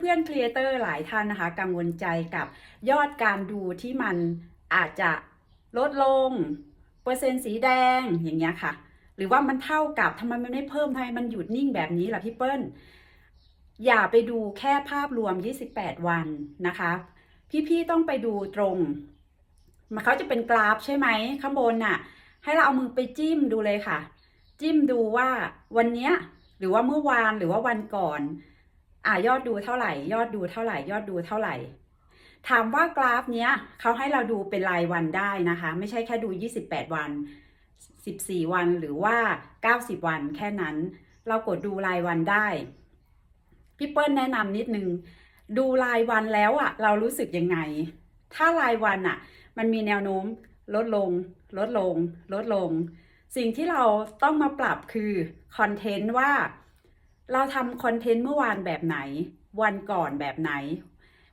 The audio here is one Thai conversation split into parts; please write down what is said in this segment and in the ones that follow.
เพื่อนๆครีเอเตอร์หลายท่านนะคะ กังวลใจกับยอดการดูที่มันอาจจะลดลง เปอร์เซ็นต์สีแดงอย่างเงี้ยค่ะ หรือว่ามันเท่ากับทำไมมันไม่เพิ่มทำไมมันหยุดนิ่งแบบนี้ล่ะพี่เปิ้ลอย่าไปดูแค่ภาพรวม 28 วันนะคะ พี่ๆต้องไปดูตรงมันเขาจะเป็นกราฟใช่ไหมข้างบนน่ะ ให้เราเอามือไปจิ้มดูเลยค่ะ จิ้มดูว่าวันเนี้ยหรือว่าเมื่อวานหรือว่าวันก่อน อ่ายอดดูเท่าไหร่ ยอดดูเท่าไหร่ ยอดดูเท่าไหร่ ถามว่ากราฟเนี้ยเขาให้เราดูเป็นรายวันได้นะคะ ไม่ใช่แค่ดู 28 วัน 14 วันหรือว่า 90 วันแค่นั้น เรากดดูรายวันได้พี่เปิ้ลแนะนำนิดนึงดูรายวันแล้วอะเรารู้สึกยังไง ถ้ารายวันอะมันมีแนวโน้มลดลง ลดลง ลดลง สิ่งที่เราต้องมาปรับคือคอนเทนต์ว่า เราทำคอนเทนต์เมื่อวานแบบไหน วันก่อนแบบไหน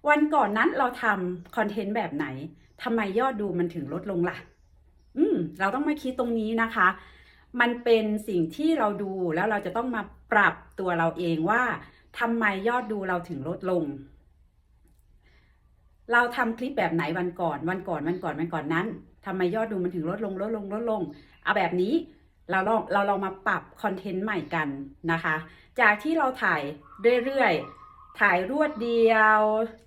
วันก่อนนั้นเราทำคอนเทนต์แบบไหนทำไมยอดดูมันถึงลดลงล่ะ อืม เราต้องมาคิดตรงนี้นะคะ มันเป็นสิ่งที่เราดูแล้วเราจะต้องมาปรับตัวเราเองว่าทำไมยอดดูเราถึงลดลง เราทำคลิปแบบไหนวันก่อน วันก่อนวันก่อนวันก่อนนั้นทำไมยอดดูมันถึงลดลงลดลงลดลง เอาแบบนี้เราลองเราลองมาปรับคอนเทนต์ใหม่กันนะคะ จากที่เราถ่ายเรื่อยๆ ถ่ายรวดเดียว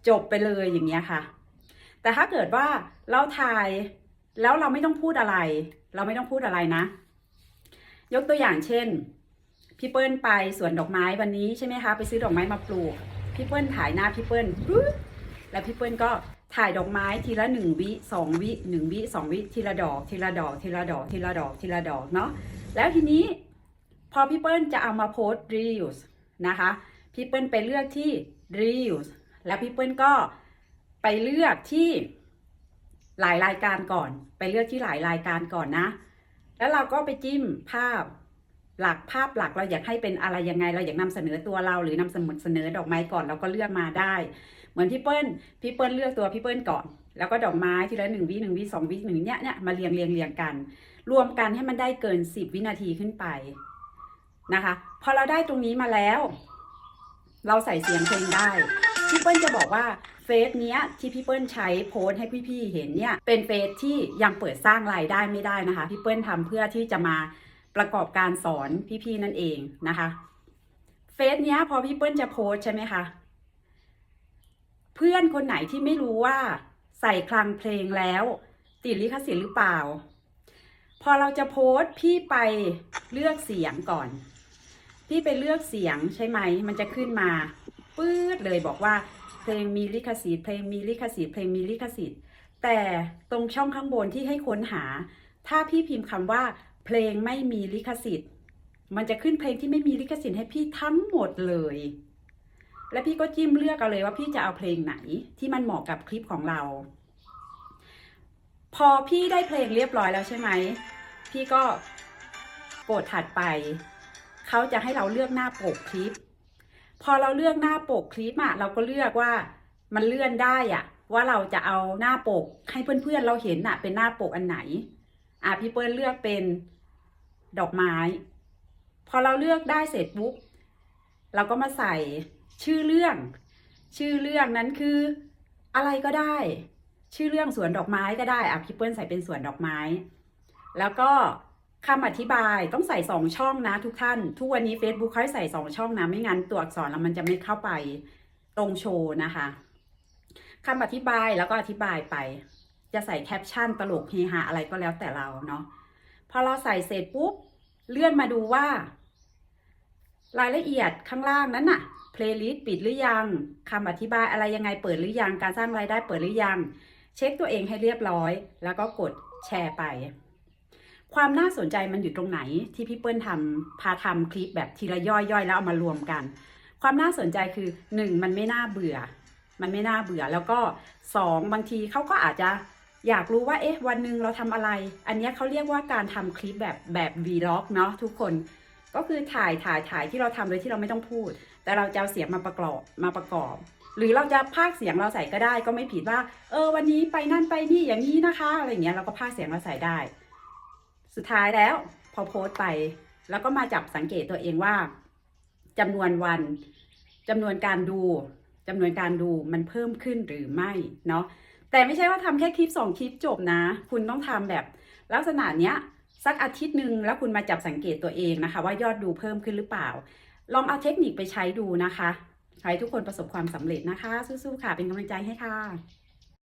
จบไปเลยอย่างเงี้ยค่ะ แต่ถ้าเกิดว่าเราถ่ายแล้วเราไม่ต้องพูดอะไร เราไม่ต้องพูดอะไรนะ ยกตัวอย่างเช่น พี่เปิ้ลไปสวนดอกไม้วันนี้ใช่ไหมคะ ไปซื้อดอกไม้มาปลูก พี่เปิ้ลถ่ายหน้าพี่เปิ้ลแล้วพี่เปิ้ลก็ถ่ายดอกไม้ทีละหนึ่งวิสองวิหนึ่งวิสองวิทีละดอกทีละดอกทีละดอกทีละดอกทีละดอกเนาะ แล้วทีนี้ พอพี่เปิ้ลจะเอามาโพสต์ reels นะคะ พี่เปิ้ลไปเลือกที่ reels แล้วพี่เปิ้ลก็ไปเลือกที่หลายรายการก่อน ไปเลือกที่หลายรายการก่อนนะ แล้วเราก็ไปจิ้มภาพหลักภาพหลักเราอยากให้เป็นอะไรยังไง เราอยากนำเสนอตัวเราหรือนำเสนอดอกไม้ก่อนเราก็เลือกมาได้ เหมือนพี่เปิ้ลพี่เปิ้ลเลือกตัวพี่เปิ้ลก่อน แล้วก็ดอกไม้ทีละหนึ่งวิหนึ่งวิสองวิหนึ่งเนี้ยเนี้ยมาเรียงเรียงเรียงกัน รวมกันให้มันได้เกินสิบวินาทีขึ้นไป นะคะ พอเราได้ตรงนี้มาแล้ว เราใส่เสียงเพลงได้พี่เปิ้ลจะบอกว่าเฟซเนี้ยที่พี่เปิ้ลใช้โพสให้พี่ๆเห็นเนี่ยเป็นเฟซที่ยังเปิดสร้างรายได้ไม่ได้นะคะ พี่เปิ้ลทำเพื่อที่จะมาประกอบการสอนพี่ๆนั่นเองนะคะเฟซเนี้ยพอพี่เปิ้ลจะโพสใช่ไหมคะเพื่อนคนไหนที่ไม่รู้ว่าใส่คลังเพลงแล้ว ติดลิขสิทธิ์หรือเปล่า พอเราจะโพสต์พี่ไปเลือกเสียงก่อน พี่ไปเลือกเสียงใช่ไหม มันจะขึ้นมาปื๊ดเลยบอกว่าเพลงมีลิขสิทธิ์เพลงมีลิขสิทธิ์เพลงมีลิขสิทธิ์ แต่ตรงช่องข้างบนที่ให้ค้นหา ถ้าพี่พิมพ์คำว่า เพลงไม่มีลิขสิทธิ์ มันจะขึ้นเพลงที่ไม่มีลิขสิทธิ์ให้พี่ทั้งหมดเลย และพี่ก็จิ้มเลือกเอาเลยว่าพี่จะเอาเพลงไหนที่มันเหมาะกับคลิปของเรา พอพี่ได้เพลงเรียบร้อยแล้วใช่ไหม พี่ก็กดถัดไป เขาจะให้เราเลือกหน้าปกคลิป พอเราเลือกหน้าปกคลิปอะเราก็เลือกว่ามันเลื่อนได้อะว่าเราจะเอาหน้าปกให้เพื่อนๆเราเห็นอะเป็นหน้าปกอันไหนอะพี่เปิ้ลเลือกเป็นดอกไม้ พอเราเลือกได้เสร็จปุ๊บเราก็มาใส่ชื่อเรื่อง ชื่อเรื่องนั้นคืออะไรก็ได้ ชื่อเรื่องสวนดอกไม้ก็ได้อะพี่เปิ้ลใส่เป็นสวนดอกไม้ แล้วก็ คำอธิบายต้องใส่สองช่องนะทุกท่าน ทุกวันนี้ Facebook เขาให้ใส่สองช่องนะ ไม่งั้นตัวอักษรแล้วมันจะไม่เข้าไปตรงโชว์นะคะคำอธิบายแล้วก็อธิบายไป จะใส่แคปชั่นตลกเฮฮาอะไรก็แล้วแต่เราเนาะพอเราใส่เสร็จปุ๊บ เลื่อนมาดูว่า รายละเอียดข้างล่างนั้นน่ะเพลย์ลิสต์ปิดหรือยังคำอธิบายอะไรยังไงเปิดหรือยัง การสร้างรายได้เปิดหรือยัง เช็คตัวเองให้เรียบร้อย แล้วก็กดแชร์ไป ความน่าสนใจมันอยู่ตรงไหนที่พี่เปิ้ลทำพาทำคลิปแบบทีละย่อยๆ แล้วเอามารวมกัน ความน่าสนใจคือหนึ่งมันไม่น่าเบื่อ มันไม่น่าเบื่อแล้วก็สองบางทีเขาก็อาจจะอยากรู้ว่าเอ๊ะวันหนึ่งเราทำอะไร อันเนี้ยเขาเรียกว่าการทำคลิปแบบแบบวีล็อกเนาะทุกคนก็คือถ่ายถ่ายถ่ายที่เราทำโดยที่เราไม่ต้องพูด แต่เราจะเอาเสียงมาประกอบมาประกอบ หรือเราจะพากเสียงเราใส่ก็ได้ ก็ไม่ผิดว่า เออวันนี้ไปนั่นไปนี่อย่างนี้นะคะอะไรเงี้ยเราก็พากเสียงเราใส่ได้ สุดท้ายแล้วพอโพสต์ไป แล้วก็มาจับสังเกตตัวเองว่าจำนวนวันจำนวนการดูจำนวนการดูมันเพิ่มขึ้นหรือไม่เนาะแต่ไม่ใช่ว่าทำแค่คลิปสองคลิปจบนะ คุณต้องทำแบบ ลักษณะเนี้ยสักอาทิตย์หนึ่งแล้วคุณมาจับสังเกตตัวเองนะคะ ว่ายอดดูเพิ่มขึ้นหรือเปล่า ลองเอาเทคนิคไปใช้ดูนะคะขอให้ทุกคนประสบความสำเร็จนะคะ สู้ๆค่ะ เป็นกำลังใจให้ค่ะ